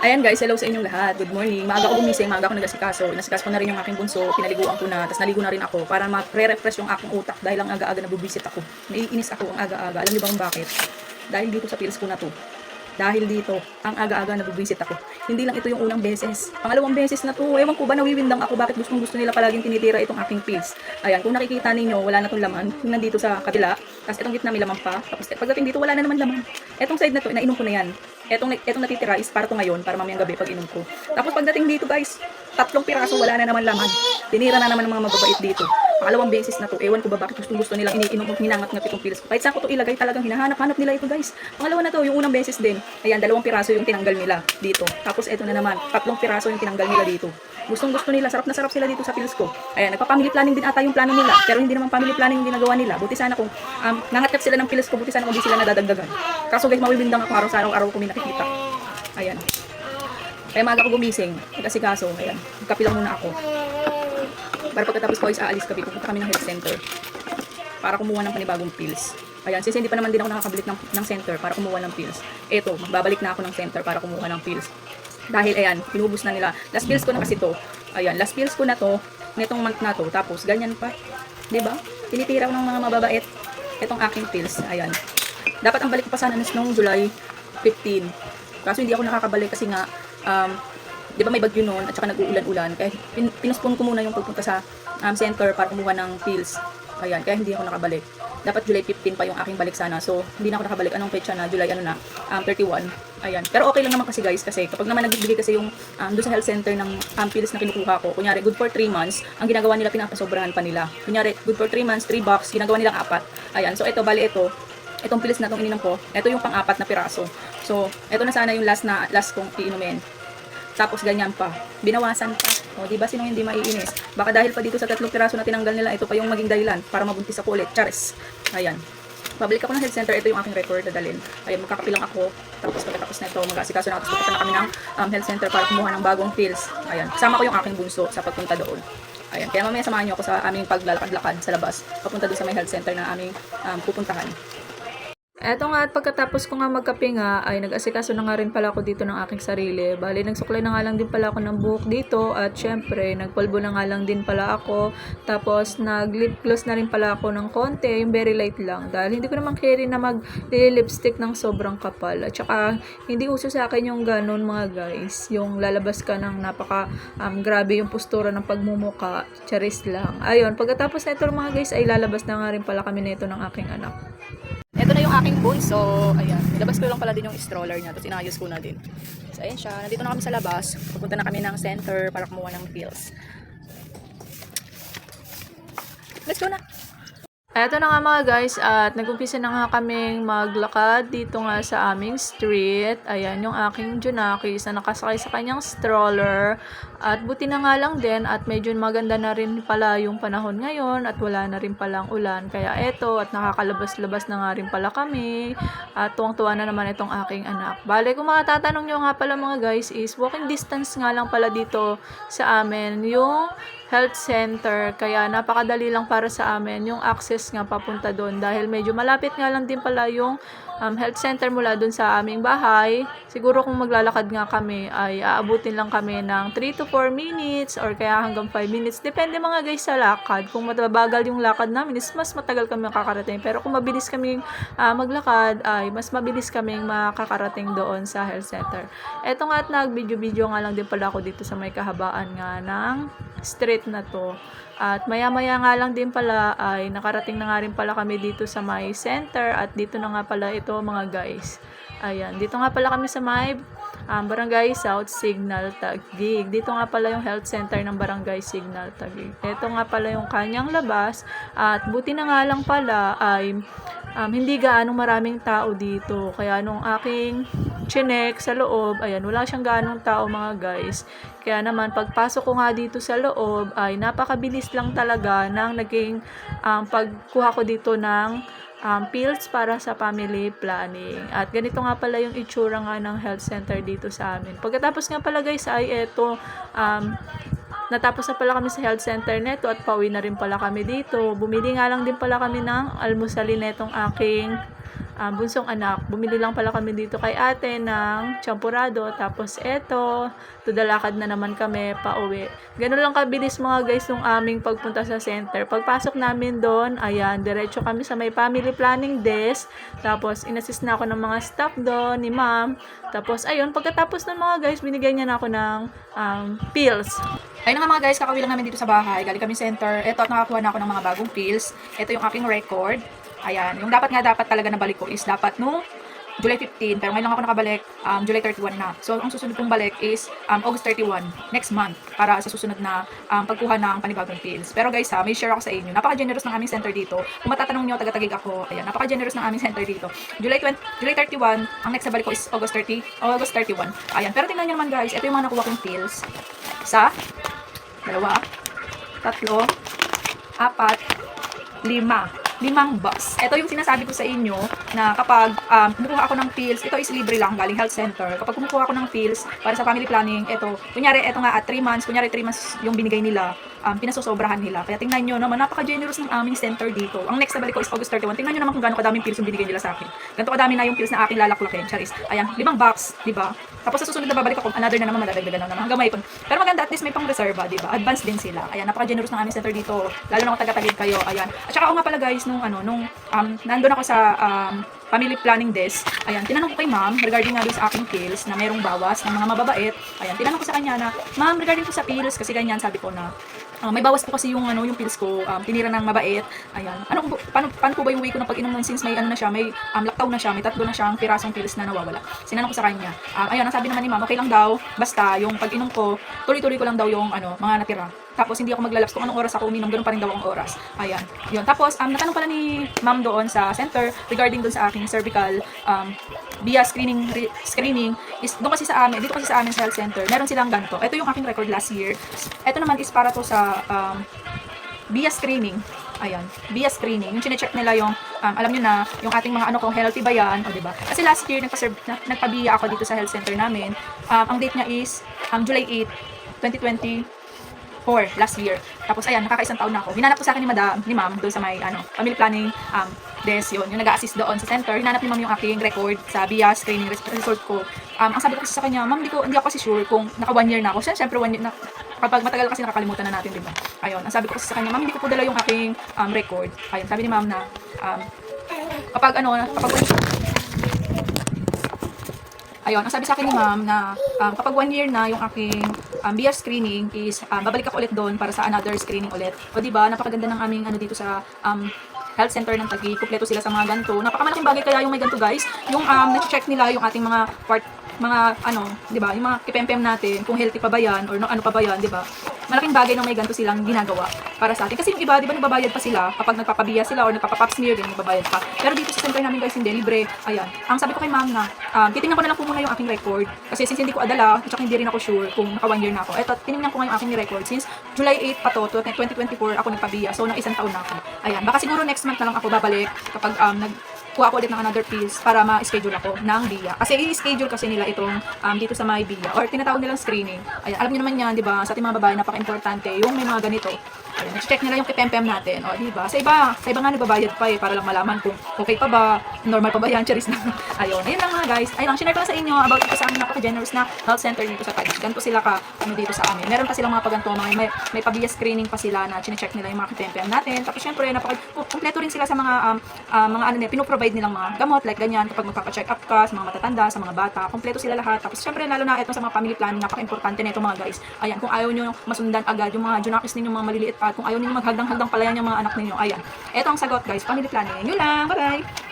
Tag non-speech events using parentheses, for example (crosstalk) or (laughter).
Ayan guys, hello sa inyong lahat. Good morning. Maaga ako gumising, maaga ako nagasikaso. Nasikaso ko na rin yung aking bunso, pinaliguan ko na, tapos naligo na rin ako para ma-refresh yung aking utak dahil ang aga-aga nabubisit ako. Naiinis ako ang aga-aga. Alam niyo ba kung bakit? Dahil dito sa pills ko na to. Dahil dito, ang aga-aga nabubisit ako. Hindi lang ito yung unang beses. Pangalawang beses na to. Ewan ko ba nawiwindang ako bakit gustong gusto nila palaging tinitira itong aking pills. Ayan, kung nakikita ninyo, wala na tong laman. Yung nandito sa kabila, tapos itong gitna may laman pa. Tapos pagdating dito, wala na naman laman. Etong side na to, nainom ko na yan. Etong, etong natitira is para to ngayon, para mamayang gabi pag inom ko. Tapos pagdating dito guys, tatlong piraso, wala na naman laman. Tinira na naman ng mga mababait dito. Pangalawang beses na to, ewan ko ba bakit gustong gusto nilang iniinom kung hinangat-ngat itong pills ko. Kahit saan ko to ilagay, talagang hinahanap-hanap nila ito guys. Pangalawa na to, yung unang beses din. Ayan, dalawang piraso yung tinanggal nila dito. Tapos eto na naman, tatlong piraso yung tinanggal nila dito. Gustong gusto nila, sarap na sarap sila dito sa pills ko. Ayan, nagpa-family planning din ata yung plano nila. Pero hindi naman family planning yung ginagawa nila. Buti sana kung um, nangatkat sila ng pills ko, buti sana kung di sila nadadagdagan. Kaso guys, mawibindang ako araw sa araw-araw ko may nakikita. Ayan. Kaya maaga ko gumising, kasi kaso, ayan, kapi lang muna ako. Para pagkatapos ko is aalis kami, pupunta kami ng health center. Para kumuha ng panibagong pills. Ayan, since hindi pa naman din ako nakakabalik ng, ng center para kumuha ng pills. Eto, magbabalik na ako ng center para kumuha ng pills. Dahil ayan, inubos na nila. Last pills ko na kasi to. Ayan, last pills ko na to, nitong month na to. Tapos, ganyan pa. 'Di ba? Tinitira ng mga mababait itong aking pills. Ayan. Dapat ang balik ko pa sana is noong July 15. Kaso hindi ako nakakabalik kasi nga, um, di ba may bagyo noon at saka nag-uulan-ulan. Kaya pin pinuspon ko muna yung pagpunta sa um, center para kumuha ng pills. Ayan, kaya hindi ako nakabalik. Dapat July 15 pa yung aking balik sana. So, hindi na ako nakabalik. Anong petsa na? July ano na? Um, 31. Ayan. Pero okay lang naman kasi guys. Kasi kapag naman nagbibigay kasi yung um, doon sa health center ng um, pills na kinukuha ko. Kunyari, good for 3 months. Ang ginagawa nila, pinapasobrahan pa nila. Kunyari, good for 3 months, 3 box. Ginagawa nilang apat. Ayan. So, ito, bali ito. Itong pills na itong ininom ko. Ito yung pang-apat na piraso. So, ito na sana yung last na last kong iinumin. Tapos ganyan pa. Binawasan pa. O, di ba sino hindi maiinis? Baka dahil pa dito sa tatlong piraso na tinanggal nila, ito pa yung maging dahilan para mabuntis ako ulit. Charis. Ayan. Pabalik ako ng health center, ito yung aking record na dalhin. Ayan, magkakapilang ako. Tapos pagkatapos na ito, mag-asikaso na. Tapos pupunta na kami ng um, health center para kumuha ng bagong pills. Ayan. Kasama ko yung aking bunso sa pagpunta doon. Ayan. Kaya mamaya samahan niyo ako sa aming paglalakad-lakad sa labas. Papunta doon sa may health center na aming um, pupuntahan. Eto nga at pagkatapos ko nga magkape nga ay nag-asikaso na nga rin pala ako dito ng aking sarili. Bali nagsuklay na nga lang din pala ako ng buhok dito at syempre nagpulbo na nga lang din pala ako. Tapos nag-lip gloss na rin pala ako ng konti, yung very light lang. Dahil hindi ko naman carry na mag-lipstick ng sobrang kapal. At saka hindi uso sa akin yung ganun mga guys. Yung lalabas ka ng napaka um, grabe yung postura ng pagmumuka. Charis lang. Ayun, pagkatapos na ito mga guys ay lalabas na nga rin pala kami nito ng aking anak. Aking bunso. Ayan. Nilabas ko lang pala din yung stroller niya. Tapos inayos ko na din. So, ayan siya. Nandito na kami sa labas. Pupunta na kami ng center para kumuha ng pills. Let's go na! Eto na nga mga guys at nag-umpisa na nga kaming maglakad dito nga sa aming street. Ayan yung aking Junakis na nakasakay sa kanyang stroller. At buti na nga lang din at medyo maganda na rin pala yung panahon ngayon at wala na rin palang ulan. Kaya eto at nakakalabas-labas na nga rin pala kami. At tuwang-tuwa na naman itong aking anak. Bale kung mga tatanong nyo nga pala mga guys is walking distance nga lang pala dito sa amin yung health center. Kaya napakadali lang para sa amin yung access nga papunta doon. Dahil medyo malapit nga lang din pala yung um, health center mula doon sa aming bahay. Siguro kung maglalakad nga kami ay aabutin lang kami ng 3 to 4 minutes or kaya hanggang 5 minutes. Depende mga guys sa lakad. Kung matabagal yung lakad namin is mas matagal kami makakarating. Pero kung mabilis kaming ah, maglakad ay mas mabilis kaming makakarating doon sa health center. Eto nga at nag-video-video nga lang din pala ako dito sa may kahabaan nga ng street na to. At maya-maya nga lang din pala ay nakarating na nga rin pala kami dito sa may center at dito na nga pala ito mga guys. Ayan, dito nga pala kami sa may um, Barangay South Signal Taguig. Dito nga pala yung health center ng Barangay Signal Taguig. Ito nga pala yung kanyang labas at buti na nga lang pala ay um, hindi gaanong maraming tao dito. Kaya nung aking chinek sa loob, ayan, wala siyang gaanong tao mga guys. Kaya naman, pagpasok ko nga dito sa loob, ay napakabilis lang talaga ng naging um, pagkuha ko dito ng um, pills para sa family planning. At ganito nga pala yung itsura nga ng health center dito sa amin. Pagkatapos nga pala guys ay eto, um, natapos na pala kami sa health center neto at pauwi na rin pala kami dito. Bumili nga lang din pala kami ng almusalin netong aking ah, bunsong anak. Bumili lang pala kami dito kay ate ng champurado. Tapos eto, tudalakad na naman kami pa uwi. Ganun lang kabilis mga guys nung aming pagpunta sa center. Pagpasok namin doon, ayan, diretso kami sa may family planning desk. Tapos inassist na ako ng mga staff doon, ni ma'am. Tapos ayun, pagkatapos ng mga guys, binigyan niya na ako ng um, pills. Ayun nga mga guys, kakawin lang namin dito sa bahay. Galing kami center. Ito, at nakakuha na ako ng mga bagong pills. Ito yung aking record. Ayan. Yung dapat nga dapat talaga na balik ko is dapat nung July 15. Pero ngayon lang ako nakabalik, um, July 31 na. So, ang susunod kong balik is um, August 31, next month, para sa susunod na um, pagkuha ng panibagong pills. Pero guys ha, may share ako sa inyo. Napaka-generous ng aming center dito. Kung matatanong nyo, taga-tagig ako. Ayan, napaka-generous ng aming center dito. July 20, July 31, ang next na balik ko is August 30, August 31. Ayan, pero tingnan nyo naman guys, ito yung mga nakuha kong pills. Sa dalawa, tatlo, apat, lima. Limang box. Ito yung sinasabi ko sa inyo na kapag um, kumukuha ako ng pills, ito is libre lang galing health center. Kapag kumukuha ako ng pills para sa family planning, ito, kunyari, ito nga at 3 months, kunyari 3 months yung binigay nila, um, pinasosobrahan nila. Kaya tingnan nyo naman, napaka-generous ng aming center dito. Ang next na balik ko is August 31. Tingnan nyo naman kung gaano kadaming pills yung binigay nila sa akin. Ganito kadami na yung pills na aking lalaklakin. Charis. Ayan, limang box, di ba? Tapos sa susunod na babalik ako, another na naman, madadagdagan na naman. Hanggang may pang. Pero maganda, at least may pang reserva, di ba? Advance din sila. Ayan, napaka-generous ng aming center dito. Lalo na kung taga-tagig kayo. Ayan. At saka ako nga pala guys, nung ano, nung um, nandun ako sa um, family planning desk, ayan, tinanong ko kay ma'am regarding nga sa aking pills na merong bawas ng mga mababait. Ayan, tinanong ko sa kanya na, ma'am, regarding po sa pills, kasi ganyan, sabi ko na, Ah, may bawas po kasi yung ano yung pills ko um, tinira ng mabait. Ayan ano po- paano, paano po ba yung way ko ng pag-inom nun since may ano na siya may um, laktaw na siya may tatlo na siyang pirasong pills na nawawala? Sinanong ko sa kanya um, ayun ang sabi naman ni ma'am okay lang daw basta yung pag-inom ko tuloy-tuloy ko lang daw yung ano mga natira tapos hindi ako maglalaps kung anong oras ako uminom ganun pa rin daw ang oras. Ayan. Yun. Tapos um, natanong pala ni ma'am doon sa center regarding doon sa aking cervical um, via screening re- screening is doon kasi sa amin dito kasi sa amin sa health center meron silang ganito. Ito yung aking record last year. Ito naman is para to sa um, via screening. Ayan. Via screening. Yung chinecheck nila yung um, alam nyo na yung ating mga ano kung healthy ba yan o diba kasi last year nagpa-serve na, nagpa-via ako dito sa health center namin. Um, ang date niya is um, July 8 2020 4 last year. Tapos ayan, nakakaisang taon na ako. Hinanap ko sa akin ni Madam, ni Ma'am, doon sa may ano, family planning um, desk yun, yung nag-assist doon sa center. Hinanap ni Ma'am yung aking record sa BIA screening res- result ko. Um, ang sabi ko kasi sa kanya, Ma'am, hindi, ko, hindi ako kasi sure kung naka one year na ako. Siya, syempre one year na, kapag matagal kasi nakakalimutan na natin, di ba? Ayun, ang sabi ko kasi sa kanya, Ma'am, hindi ko po dala yung aking um, record. Ayun, sabi ni Ma'am na, um, kapag ano, kapag Ayun, ang sabi sa akin ni ma'am na um, kapag one year na yung aking um, BR screening is um, babalik ako ulit doon para sa another screening ulit. O di ba napakaganda ng aming ano dito sa um, health center ng Taguig. Kumpleto sila sa mga ganito. Napakamalaking bagay kaya yung may ganito guys. Yung um, na-check nila yung ating mga part mga ano, 'di ba? Yung mga kipempem natin, kung healthy pa ba 'yan or no, ano pa ba 'yan, 'di ba? Malaking bagay na may ganito silang ginagawa para sa atin. Kasi yung iba, 'di ba, nagbabayad pa sila kapag nagpapabiya sila or nagpapapap smear din nagbabayad pa. Pero dito sa center namin guys, hindi libre. Ayan. Ang sabi ko kay ma'am na, um, titingnan ko na lang po muna yung aking record kasi since hindi ko adala, at hindi rin ako sure kung naka one year na ako. Eto, tinignan ko nga yung aking record since July 8 pa to, to 2024 ako nagpabiya. So, nang isang taon na ako. Ayan. Baka siguro next month na lang ako babalik kapag um, nag kuha ako ulit ng another pills para ma-schedule ako ng BIA. Kasi i-schedule kasi nila itong um, dito sa my BIA or tinatawag nilang screening. Ayan, alam niyo naman yan, di ba? Sa ating mga babae, napaka-importante yung may mga ganito. Ayan, check nila yung kipempem natin. O, di ba? Sa iba, sa iba nga nagbabayad pa eh, para lang malaman kung okay pa ba, normal pa ba yan, (laughs) charis na. ayun, ayun lang mga guys. Ayun lang, share ko lang sa inyo about ito sa aming napaka-generous na health center dito sa Taguig. Ganito sila ka, ano dito sa amin. Meron pa silang mga paganto, mga may, may pabiya screening pa sila na chine-check nila yung mga kipempem natin. Tapos syempre, napaka, kompleto rin sila sa mga, um, ah, mga ano nila, pinoprovide nilang mga gamot, like ganyan, kapag magpapa-check up ka sa mga matatanda, sa mga bata, kompleto sila lahat. Tapos syempre, lalo na ito sa mga family planning, napaka-importante na ito mga guys. Ayan, kung ayaw nyo masundan agad yung mga junakis ninyo, mga maliliit pa, kung ayaw ninyo maghagdang-hagdang palayan yung mga anak ninyo, ayan. Ito ang sagot guys, family planning. Yun lang, bye-bye!